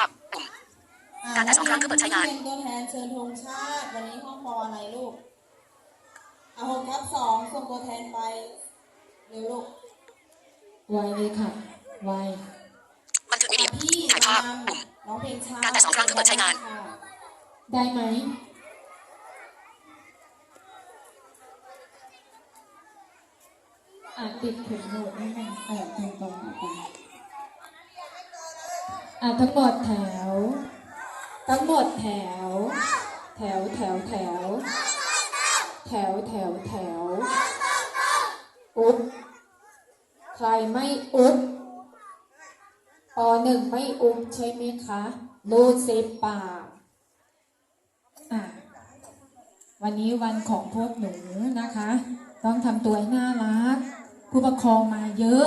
าพปุ่ม การแตะสองครั้งเพื่อเปิดใช้งาน เป็นตัวแทนเชิญธงชาติ วันนี้ห้องปออะไรลูกเอาหกทับสองส่งตัวแทนไปเร็วลูกไวเลยค่ะไวบันทึกวิดีโอพี่ถ่ายภาพปุ่ม น้องเพลงชาติการแตะสองครั้งเพื่อเปิดใช้งาน ค่ะได้ไหมอะติดถุงหูได้ไหมเออตรงตรงๆไป อะทั้งหมดแถว ทั้งหมดแถว แถวแถวแถว แถวแถวแถว อุ๊บใครไม่อุ๊บปหนึ่งไม่อุ๊บใช่ไหมคะรูดซิปปากอะวันนี้วันของพวกหนูนะคะ ต้องทำตัวให้น่ารัก ผู้ปกครองมาเยอะ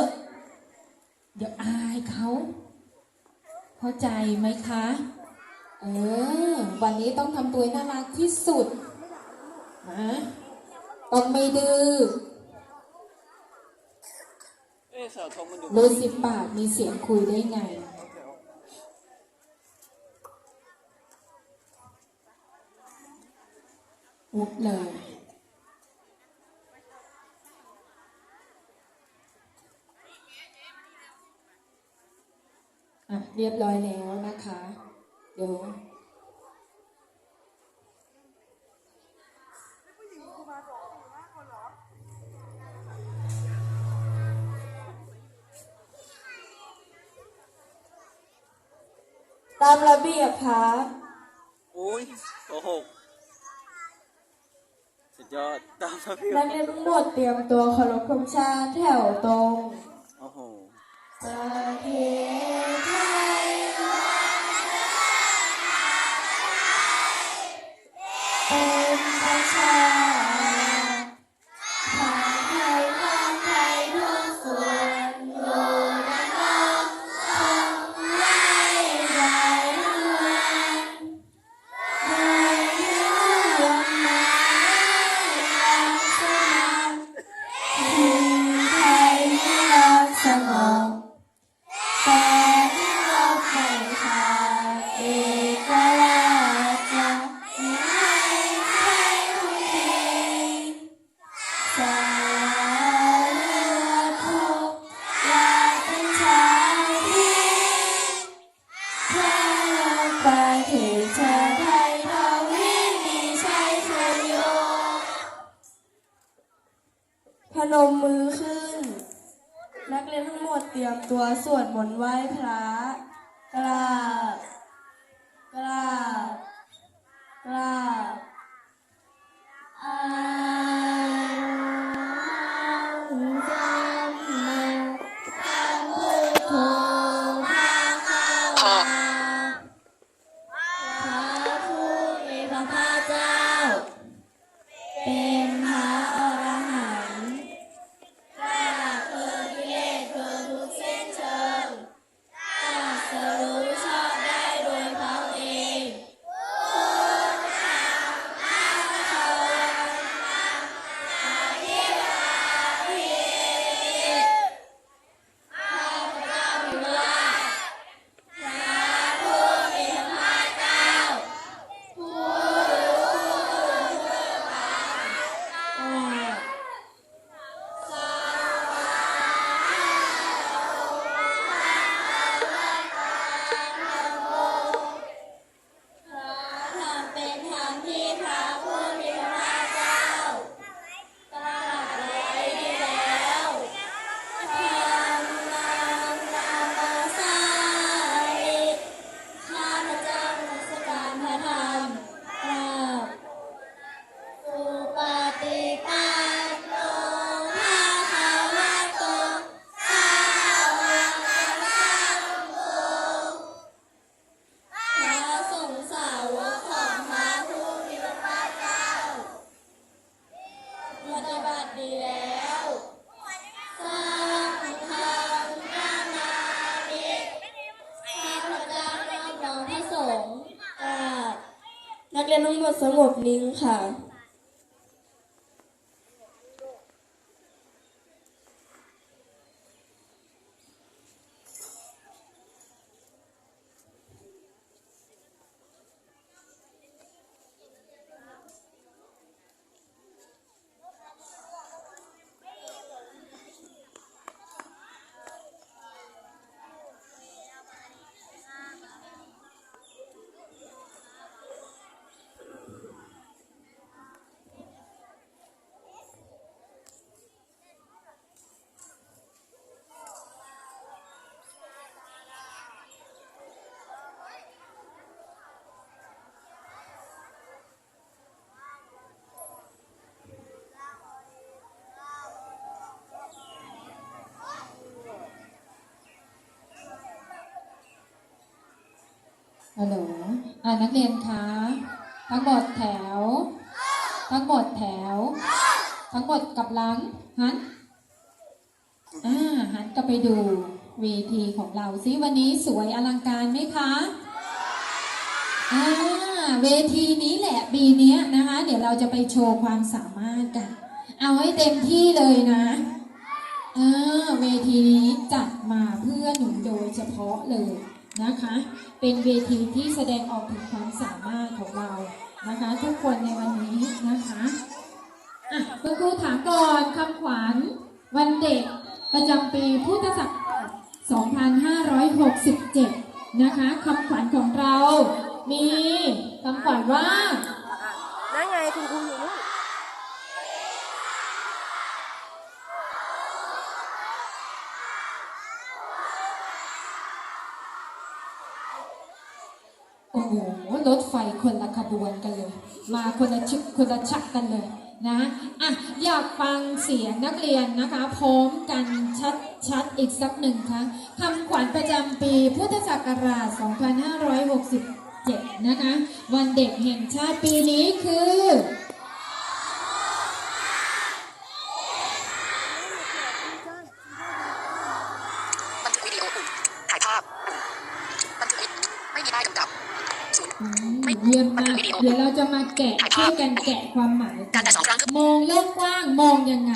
เดี๋ยวอายเขา เข้าใจไหมคะ เออ วันนี้ต้องทำตัวน่ารักที่สุดนะต้องไม่ดื้อเอ๊ะสาวทงมันอยู่รูดสิบปากมีเสียงคุยได้ไงอุ๊บเลย เรียบร้อยแล้วนะคะ เดี๋ยวตามระเบียบครับอุ้ยโกหกสุดยอด ตามระเบียบนักเรียนทั้งหมดเตรียมตัวเคารพธงชาติแถวตรง โอ้โห ประเทศ เปถึงเธอไทยเราวิมีชัยชโยพนมมือขึ้น นักเรียนทั้งหมดเตรียมตัวสวดมนต์ไหว้พระกราบ สงบนิ่งค่ะ ฮัลโหลอ่านักเรียนคะทั้งหมดแถว ทั้งหมดแถว ทั้งหมดกับหลังหันอ่าหันกลับไปดูเวทีของเราซิวันนี้สวยอลังการไหมคะอ่าเวทีนี้แหละปีนี้นะคะ เดี๋ยวเราจะไปโชว์ความสามารถกัน เอาให้เต็มที่เลยนะอ่าเวทีนี้จัดมาเพื่อหนูโดยเฉพาะเลย นะคะ เป็นเวทีที่แสดงออกถึงความสามารถของเรานะคะ ทุกคนในวันนี้นะคะอะคุณครูถามก่อนคำขวัญวันเด็กประจำปีพุทธศักราช2567 นะคะคำขวัญของเรา มีคำขวัญว่านั่นไงคุณครูอยู่นู่น โอ้โห รถไฟคนละขบวนกันเลย มาคนละชุดคนละชักกันเลยนะอะอยากฟังเสียงนักเรียนนะคะพร้อมกันชัดๆอีกสักหนึ่งครั้งคำขวัญประจำปีพุทธศักราช 2567 นะคะ วันเด็กแห่งชาติปีนี้คือ วยกันแกะความหมาย การแต่สองครั้งคือมองโลกกว้างมองยังไง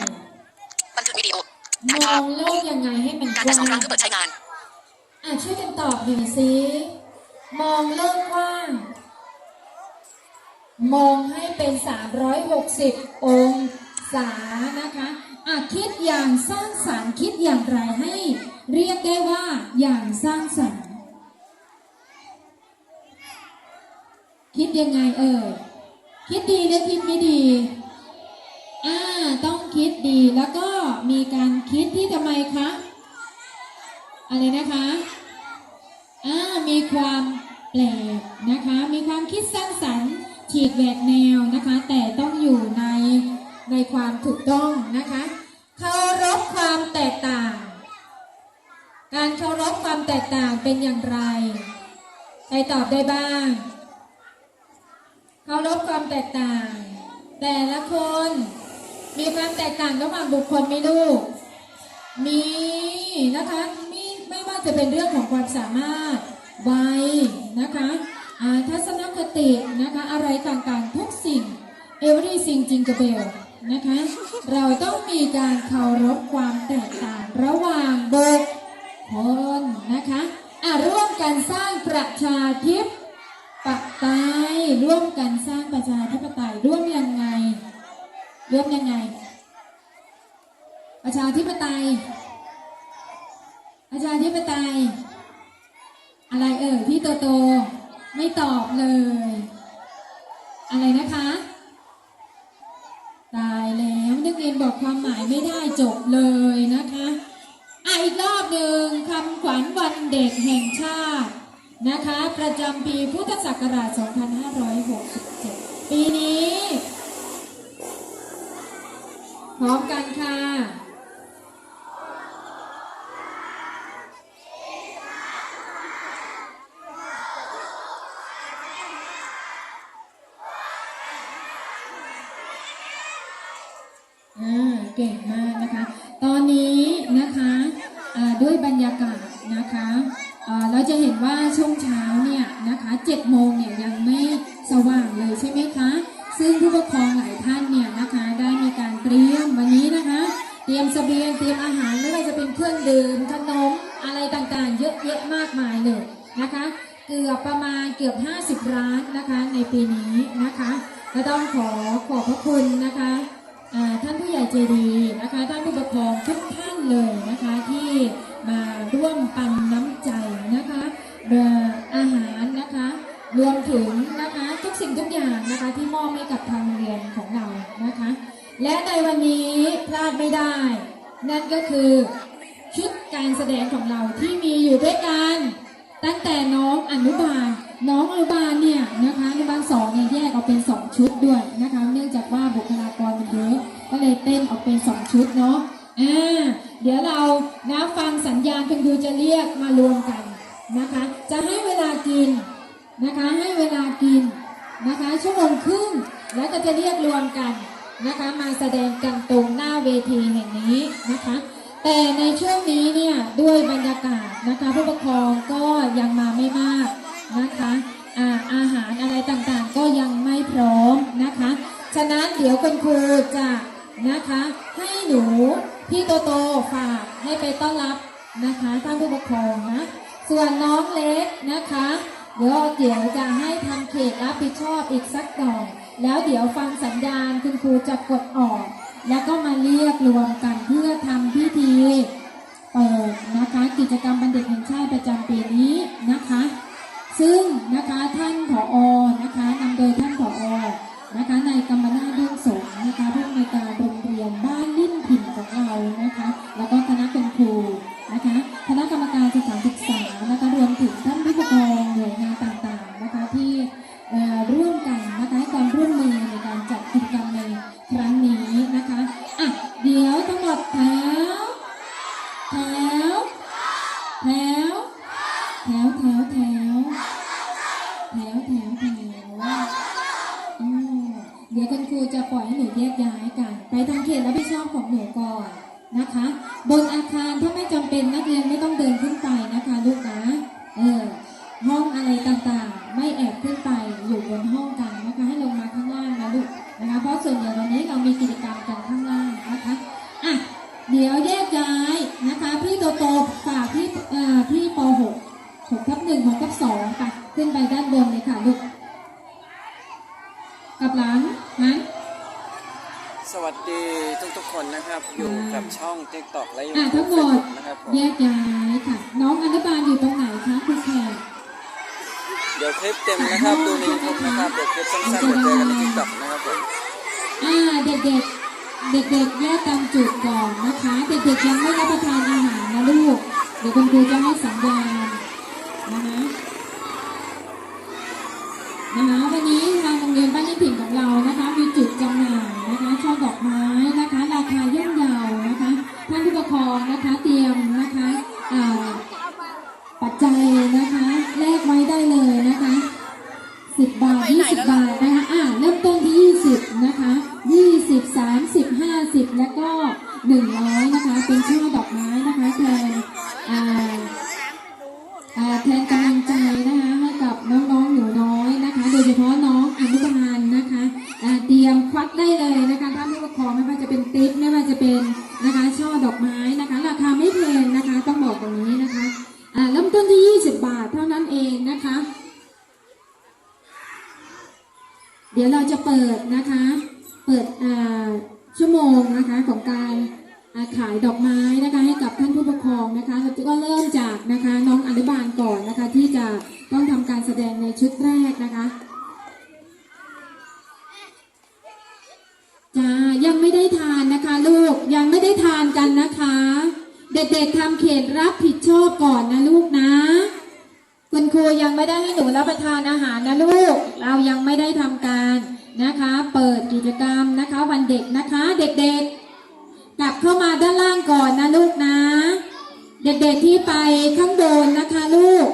บันทึกวิดีโอมถ่ายอภาพงโลกยังไงให้มันการกแต่สองว้าครั้งงคือเปิดใช้งาน อะช่วยกันตอบหน่อยสิมองโลกกว้าง มองให้เป็น 360 องศานะคะอะคิดอย่างสร้างสรรค์คิดอย่างไรให้ เรียกได้ว่าอย่างสร้างสรรค์ คิดยังไงเอ่ย คิดดีหรือคิดไม่ดี อ่า ต้องคิดดีแล้วก็มีการคิดที่ทำไมคะ อะไรนะคะ อ่า มีความแปลกนะคะ มีความคิดสร้างสรรค์ฉีกแหวกแนวนะคะ แต่ต้องอยู่ในในความถูกต้องนะคะเคารพความแตกต่าง การเคารพความแตกต่างเป็นอย่างไร ใครตอบได้บ้าง เคารพความแตกต่าง แต่ละคนมีความแตกต่างระหว่างบุคคลไม่ลูก มีนะคะมีไม่ว่าจะเป็นเรื่องของความสามารถวัยนะคะทัศนคตินะคะอะไรต่างๆทุกสิ่ง everything จริงกับเบลนะคะเราต้องมีการเคารพความแตกต่างระหว่างบุคคลนะคะอะร่วมกันสร้างประชาธิป ไตยร่วมกันสร้างประชาธิปไตยร่วมยังไง ร่วมยังไง ประชาธิปไตย ประชาธิปไตย อะไรเอ่ยพี่โตโตไม่ตอบเลย อะไรนะคะตายแล้วนักเรียนบอกความหมายไม่ได้จบเลยนะคะอะอีกรอบหนึ่งคำขวัญวันเด็กแห่งชาติ นะคะ ประจำปีพุทธศักราช 2567 ปีนี้ พร้อมกันค่ะเก่งมากนะคะ ตอนนี้นะคะด้วยบรรยากาศนะคะ เราจะเห็นว่าช่วงเช้า นั่นก็คือชุดการแสดงของเราที่มีอยู่ด้วยกันตั้งแต่น้องอนุบาล น้องอนุบาลเนี่ยนะคะอนุบาลสองเนี่ยแยกออกเป็นสองชุดด้วยนะคะ เนื่องจากว่าบุคลากรมันเยอะก็เลยเต้นออกเป็นสองชุดเนาะอ่าเดี๋ยวเรานะฟังสัญญาณคุณครูจะเรียกมารวมกันนะคะ จะให้เวลากินนะคะให้เวลากินนะคะชั่วโมงครึ่งแล้วก็จะเรียกรวมกัน นะคะมาแสดงกันตรงหน้าเวทีแห่งนี้นะคะ แต่ในช่วงนี้เนี่ยด้วยบรรยากาศนะคะผู้ปกครองก็ยังมาไม่มากนะคะอาอาหารอะไรต่างๆก็ยังไม่พร้อมนะคะ ฉะนั้นเดี๋ยวคุณครูจะนะคะให้หนูพี่โตโตฝากให้ไปต้อนรับนะคะท่านผู้ปกครองนะส่วนน้องเล็กนะคะ เดี๋ยวเดี๋ยวจะให้ทำเขตรับผิดชอบอีกสักหน่อย แล้วเดี๋ยวฟังสัญญาณคุณครูจะกดออก แล้วก็มาเรียกรวมกันเพื่อทำพิธีเปิดนะคะกิจกรรมบันเด็กแห่งชาติประจำปีนี้นะคะ ซึ่งนะคะท่านผอนะคะนำโดยท่านผอนะคะในกรรมนาถรุ่งสงนะคะผู้อำนวยการโรงเรียนบ้านลิ่นถิ่นของเรานะคะ แล้วก็ หกทับหนึ่งหกทับสองค่ะ ขึ้นไปด้านบนเลยค่ะลูกกลับหลังนั้นสวัสดีทุกๆคนนะครับ อยู่กับช่อง TikTok และอะ YouTube ทั้งหมดนะครับผมแยกย้ายค่ะ น้องอนุบาลอยู่ตรงไหนคะคุณแขกเดี๋ยวคลิปเต็มนะครับ ดูใน YouTube นะครับ เดี๋ยวคลิปสั้นๆเดี๋ยวเจอกันใน TikTok นะครับผมอ่าเด็กๆ เด็กๆแยกตามจุดก่อนนะคะ เด็กๆยังไม่รับประทานอาหารนะลูก เดี๋ยวคุณครูจะให้สัญญาณ เรานะคะมีจุดจำหน่ายนะคะช่อดอกไม้นะคะ ราคาย่อมเยานะคะท่านผู้ปกครองนะคะเตรียมนะคะอ่าปัจจัยนะคะแลกไว้ได้เลยนะคะสิบบาทยี่สิบบาทนะคะอ่าเริ่มต้นที่ยี่สิบนะคะยี่สิบสามสิบห้าสิบแล้วก็หนึ่งร้อย นะคะของการาขายดอกไม้นะคะให้กับท่านผู้ปกครองนะคะก็เริ่มจากนะคะน้องอนุบาลก่อนนะคะที่จะต้องทำการแสดงในชุดแรกนะคะจ้ายังไม่ได้ทานนะคะลูกยังไม่ได้ทานกันนะคะ เด็กๆทำเขตรับผิดชอบก่อนนะลูกนะ คุณครูยังไม่ได้ให้หนูรับประทานอาหารนะลูก เรายังไม่ได้ทำการ นะคะ เปิดกิจกรรมนะคะ วันเด็กนะคะ เด็กๆ กลับเข้ามาด้านล่างก่อนนะลูกนะ เด็กๆที่ไปข้างบนนะคะลูก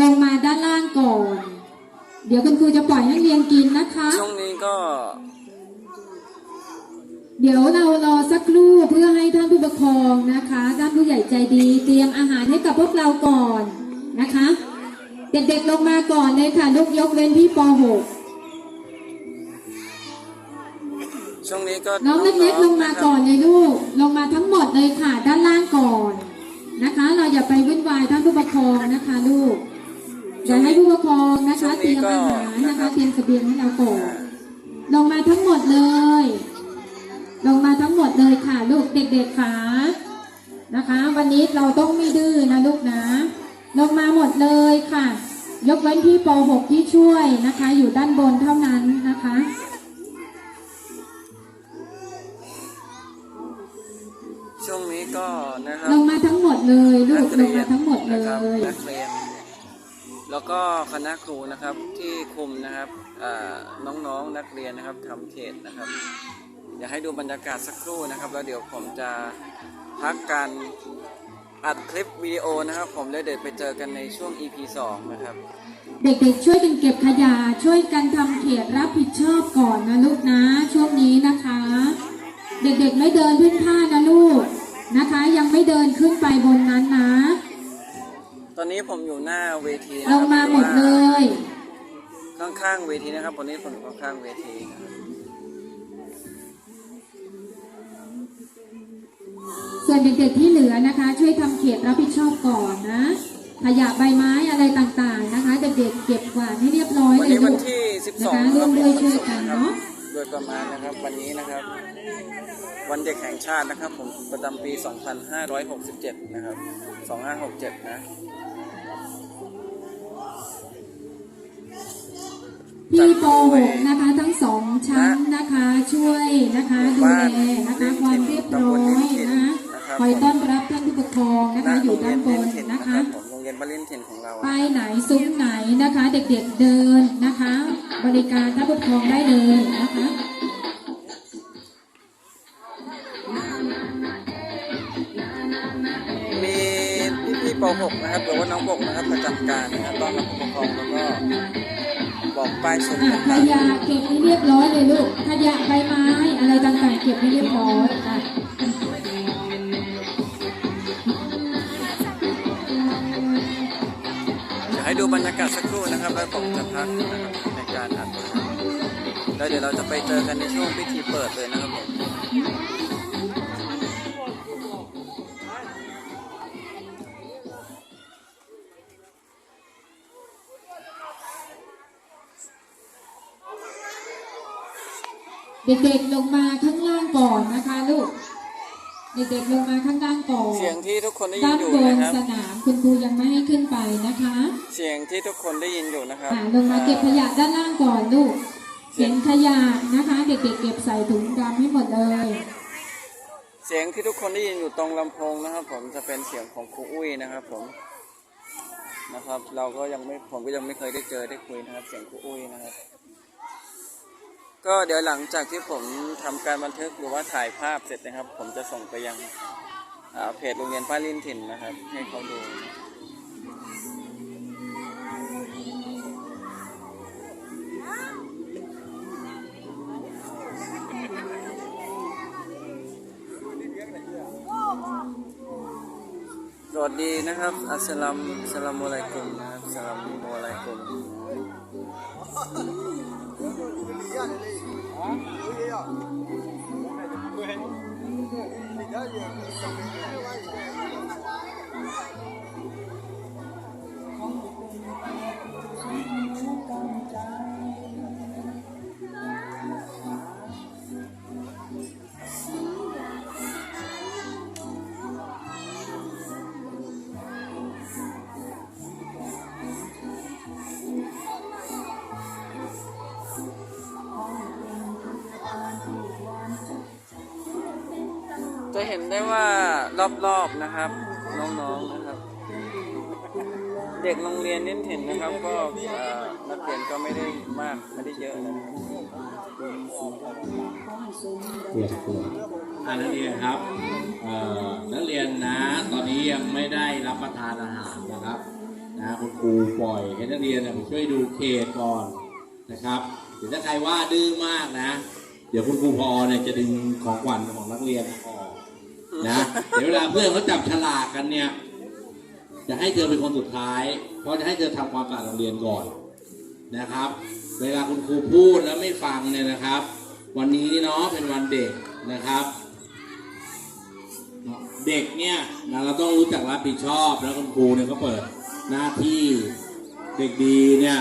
ลงมาด้านล่างก่อน เดี๋ยวคุณครูจะปล่อยนักเรียนกินนะคะ ช่วงนี้ก็ เดี๋ยวเรารอสักครู่เพื่อให้ท่านผู้ปกครองนะคะท่านผู้ใหญ่ใจดี เตรียมอาหารให้กับพวกเราก่อนนะคะ เด็กๆลงมาก่อนเลยค่ะลูกยกเว้นพี่ป .6 ช่วงนี้ก็น้องเล็กๆลงมาก่อนเลยลูก ลงมาทั้งหมดเลยค่ะ ด้านล่างก่อนนะคะ เราอย่าไปวุ่นวายท่านผู้ปกครองนะคะลูกอย่าให้ผู้ปกครองนะคะเตรียมอาหารนะคะเตรียมเสบียงให้เราก่อนลงมาทั้งหมดเลย ลงมาทั้งหมดเลยค่ะ ลูกเด็กๆค่ะนะคะ วันนี้เราต้องไม่ดื้อนะลูกนะ ลงมาหมดเลยค่ะ ยกเว้นพี่ป .6 ที่ช่วยนะคะ อยู่ด้านบนเท่านั้นนะคะ นะครับลงมาทั้งหมดเลยลูนักกลเรีงยมานทั้งหมดเลนะครับยนักเรียนแล้วก็คณะครูนะครับที่คุมนะครับอ่าน้องๆนักเรียนนะครับทำเขตนะครับอยากให้ดูบรรยากาศสักครู่นะครับ แล้วเดี๋ยวผมจะพักการอัดคลิปวิดีโอนะครับ ผมแล้วเดี๋ยวไปเจอกันในช่วง EP 2 นะครับ เด็กๆช่วยกันเก็บขยะช่วยกันทำเขตรับผิดชอบก่อนนะลูกนะ ช่วงนี้นะคะ เด็กๆไม่เดินขึ้นผ้านะลูก นะคะ ยังไม่เดินขึ้นไปบนนั้นนะ ตอนนี้ผมอยู่หน้าเวทีนะลครังบมาหมดเลย ข้างๆเวทีนะครับตอนนี้ผมอยู่ข้างๆเวทีนะครับส่วนเด็กๆที่เหลือนะคะ ช่วยทำเขตรับผิดชอบก่อนนะขยะใบไม้อะไรต่างๆนะคะ เด็กๆเก็บกวาดให้เรียบร้อยวันเลยนี้ลูวันกที่นะ12คะนะคร่วรับมเป็นด้วยวันช่วยศุกกันร์นะครับเนาะ โดยประมาณนะครับวันนี้นะครับ วันเด็กแห่งชาตินะครับ ผมประจำปี 2567 นะครับ 2567 นะพี่ป .6 นะคะทั้งสองชั้นนะคะ ช่วยนะคะดูแลนะคะความเรียบร้อยนะคอยต้อนรับท่านผู้ปกครองนะคะอยู่ด้านบนนะคะผมโรงเรียนบรินถิ่นของเราไปไหนซุ้มไหนนะคะ เด็กๆเดินนะคะ บริการท่านผู้ปกครองได้เลยนะคะ เรียบร้อยเลยลูกขยะใบไม้อะไรต่างๆ เก็บให้เรียบร้อยค่ะจะให้ดูบรรยากาศสักครู่นะครับแล้วผมจะพักนะครับในการอัดนะครับแล้วเดี๋ยวเราจะไปเจอกันในช่วงพิธีเปิดเลยนะครับผม เด็กๆลงมาข้างล่างก่อนนะคะลูก เด็กๆลงมาข้างล่างก่อนเสียงที่ทุกคนได้ยิด้านนอยู่บนนะครับ สนามคุณครูยังไม่ให้ขึ้นไปนะคะเสียงที่ทุกคนได้ยินอยู่นะครับอ่าลงมาเก็บขยะด้านล่างก่อนลูกเสียงขยะนะคะ เด็กๆเก็บใส่ถุงดำให้หมดเลย เสียงที่ทุกคนได้ยินอยู่ตรงลำโพงนะครับ ผมจะเป็นเสียงของครูอุ้ยนะครับ ผมนะครับ เราก็ยังไม่ผมก็ยังไม่เคยได้เจอได้คุยนะครับ เสียงครูอุ้ยนะครับ ก็เดี๋ยวหลังจากที่ผมทำการบันทึกหรือว่าถ่ายภาพเสร็จนะครับ ผมจะส่งไปยังเพจโรงเรียนป้าลินถิ่นนะครับ ให้เขาดูสวัสดีนะครับ อัสลามสลามุอะลัยกุมนะครับอัสสลามุอะลัยกุม လေရတယ်လေဟမ်လေရဘယ်ဒါရယ်ဆောင်းနေတယ် เห็นได้ว่ารอบๆนะครับ น้องๆนะครับ เด็กโรงเรียนนิ่นถิ่นนะครับ ก็นักเรียนก็ไม่ได้มากไม่ได้เยอะนะครับเปลี่ยนตัวอ่านักเรียนครับนักเรียนนะ ตอนนี้ยังไม่ได้รับประทานอาหารนะครับนะคุณครูปล่อยให้นักเรียนนี่ยไปช่วยดูเขตก่อนนะครับเดี๋ยวถ้าใครว่าดื้อมากนะ เดี๋ยวคุณครูพอเนี่ยจะดึงของขวัญของนักเรียนออก นะเดี๋ยวเวลาเพื่อนเขาจับฉลากกันเนี่ย จะให้เธอเป็นคนสุดท้าย เพราะจะให้เธอทำความสะอาดโรงเรียนก่อนนะครับ เวลาคุณครูพูดแล้วไม่ฟังเนี่ยนะครับ วันนี้เนาะเป็นวันเด็กนะครับ เด็กเนี่ยนะเราต้องรู้จักรับผิดชอบแล้วคุณครูเนี่ยก็เปิดหน้าที่เด็กดีเนี่ย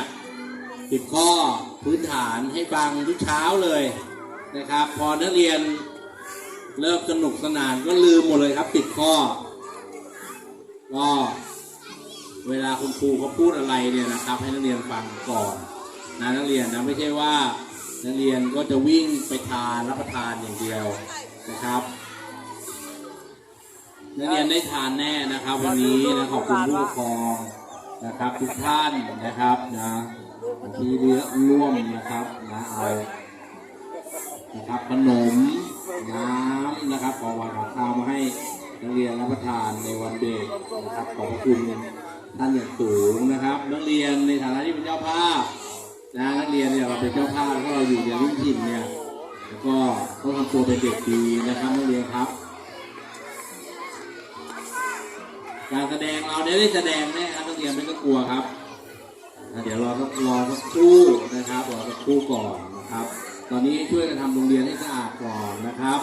ติดข้อพื้นฐานให้ฟังทุกเช้าเลยนะครับ พอนักเรียน เริ่มสนุกสนานก็ลืมหมดเลยครับ ติดข้อก็เวลาคุณครูเขาพูดอะไรเนี่ยนะครับ ให้นักเรียนฟังก่อนนะนักเรียนนะไม่ใช่ว่านักเรียนก็จะวิ่งไปทานรับประทานอย่างเดียวนะครับนักเรียนได้ทานแน่นะครับ วันนี้นะขอบคุณผู้ปกครองนะครับ ทุกท่านนะครับนะที่ร่วมนะครับนะเอานะครับขนม น้ำนะครับของหวานของข้าวมาให้นักเรียนรับประทานในวันเด็กนะครับขอบพระคุณท่านอย่างสูงนะครับ นักเรียนในฐานะที่เป็นเจ้าภาพนะนักเรียนเนี่ยเราเป็นเจ้าภาพแล้วก็เราอยู่ในรุ่นถิ่นเนี่ยแล้วก็ต้องทำตัวเป็นเด็กดีนะครับนักเรียนครับ การแสดงเราเนี่ยได้แสดงแน่ครับนักเรียนไม่ต้องกลัวครับเดี๋ยวรอรอสักครู่นะครับรอสักครู่ก่อนนะครับ ตอนนี้ช่วยกันทำโรงเรียนให้สะอาดก่อนนะครับ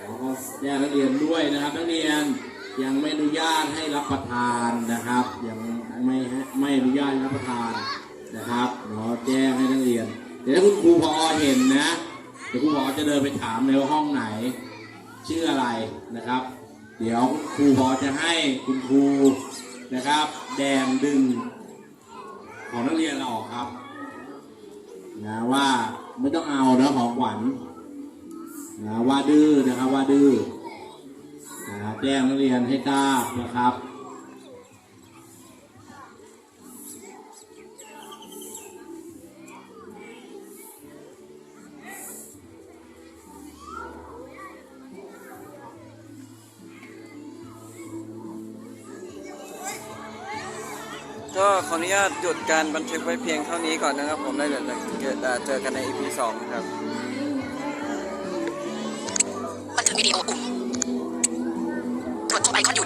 แล้วก็แจ้งนักเรียนด้วยนะครับ นักเรียนยังไม่อนุญาตให้รับประทานนะครับ ยังไม่ไม่อนุญาตให้รับประทานนะครับเนาะแจ้งให้นักเรียน เดี๋ยวถ้าคุณครูพอเห็นนะเดี๋ยวครูพอจะเดินไปถามเลยว่าห้องไหน ชื่ออะไรนะครับ เดี๋ยวครูพอจะให้คุณครูนะครับ แดงดึงของนักเรียนเราออกครับ นะว่าไม่ต้องเอานะของขวัญนะว่าดื้อนะครับว่าดื้อนะแจ้งนักเรียนให้ทราบนะครับ ออนุญาตหยุดการบันทึกไว้เพียงเท่านี้ก่อนนะครับ ผมได้เดี๋ยวเจอเจอกันใน EP สองครับ บันทึกวิดีโอปุ่มตรวจพบไอคอนหยุด